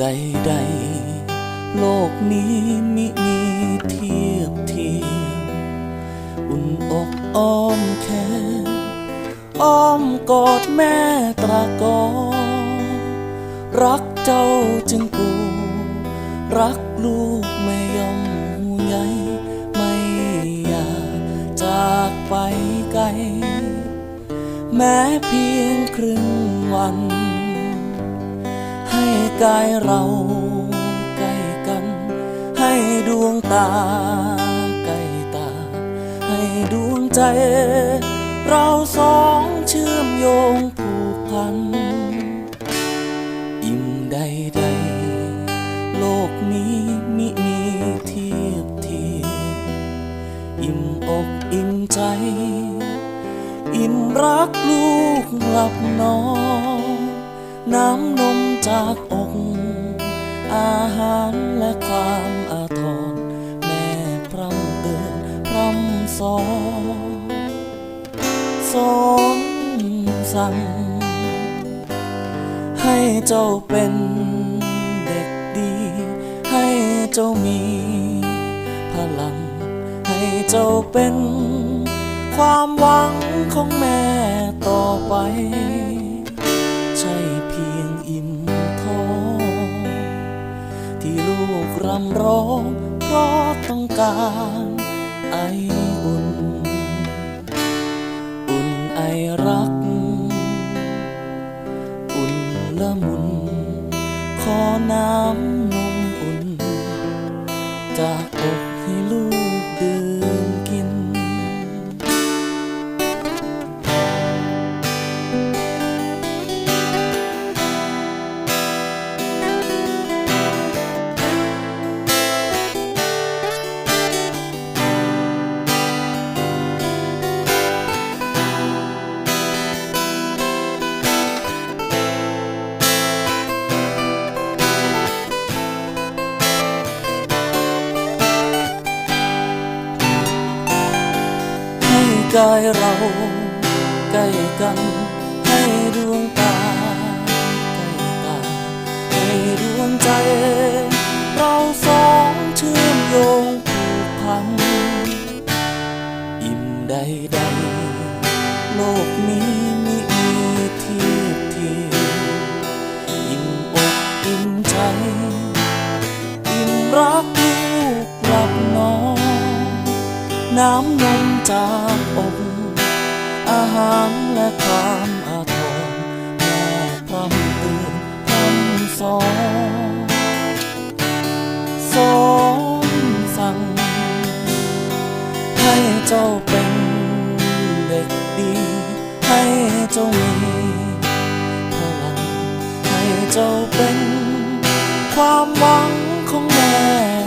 ใดๆ โลกนี้มิมีเทียบเทียมอุ่นอกอ้อมแขนอ้อมกอดแม่ตรากอรักเจ้าจึงปูรักลูกไม่ยอมห่วงใยไม่อยากจากไปไกล แม้เพียงครึ่งวัน ให้กายเราใกล้กัน ให้ดวงตาใกล้ตา ให้ดวงใจ เราสองเชื่อมโยงผูกพัน อิ่มใดๆโลกนี้มิมีเทียบเทียมอิ่มอกอิ่มใจ อิ่มรักลูกหลับนอนน้ำนม จากอก อาหารและความอาทรแม่พร่ำเตือนพร่ำสอนสอนสั่ง ให้เจ้าเป็นเด็กดี ให้เจ้ามีพลัง ให้เจ้าเป็นความหวังของแม่ต่อไป รำร้องเพราะต้องการไออุ่น อุ่นไอรัก อุ่นละมุน ขอน้ำ กายเราใกล้กันให้ดวงตาใกล้ตาให้ดวงใจ เราสองเชื่อมโยงผูกพันอิ่มใดๆโลกนี้มิมีทียบเทียมอิ่มอกอิ่มใจ อิ่มรักลูกหลับนอนน้ำนมจากอกอา หารและความอาทรแม่พร่ำเตือนพร่ำสอนสอนสั่ง ให้เจ้าเป็นเด็กดี ให้เจ้ามีพลังให้เจ้าเป็นความหวังของแม่